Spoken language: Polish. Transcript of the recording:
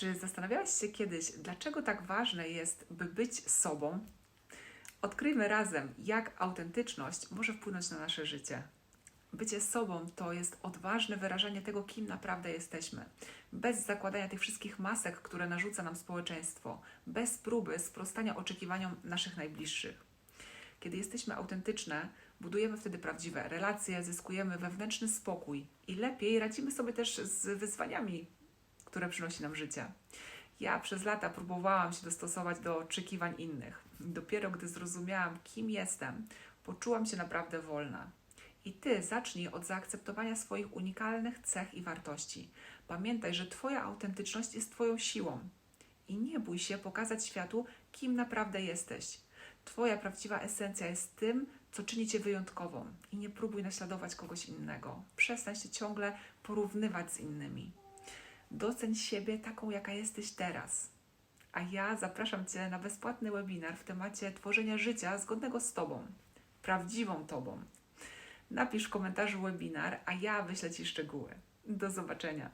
Czy zastanawiałeś się kiedyś, dlaczego tak ważne jest, by być sobą? Odkryjmy razem, jak autentyczność może wpłynąć na nasze życie. Bycie sobą to jest odważne wyrażanie tego, kim naprawdę jesteśmy, bez zakładania tych wszystkich masek, które narzuca nam społeczeństwo, bez próby sprostania oczekiwaniom naszych najbliższych. Kiedy jesteśmy autentyczne, budujemy wtedy prawdziwe relacje, zyskujemy wewnętrzny spokój i lepiej radzimy sobie też z wyzwaniami, które przynosi nam życie. Ja przez lata próbowałam się dostosować do oczekiwań innych. Dopiero gdy zrozumiałam, kim jestem, poczułam się naprawdę wolna. I ty zacznij od zaakceptowania swoich unikalnych cech i wartości. Pamiętaj, że Twoja autentyczność jest Twoją siłą. I nie bój się pokazać światu, kim naprawdę jesteś. Twoja prawdziwa esencja jest tym, co czyni Cię wyjątkową. I nie próbuj naśladować kogoś innego. Przestań się ciągle porównywać z innymi. Doceń siebie taką, jaka jesteś teraz. A ja zapraszam Cię na bezpłatny webinar w temacie tworzenia życia zgodnego z Tobą, prawdziwą Tobą. Napisz w komentarzu webinar, a ja wyślę Ci szczegóły. Do zobaczenia.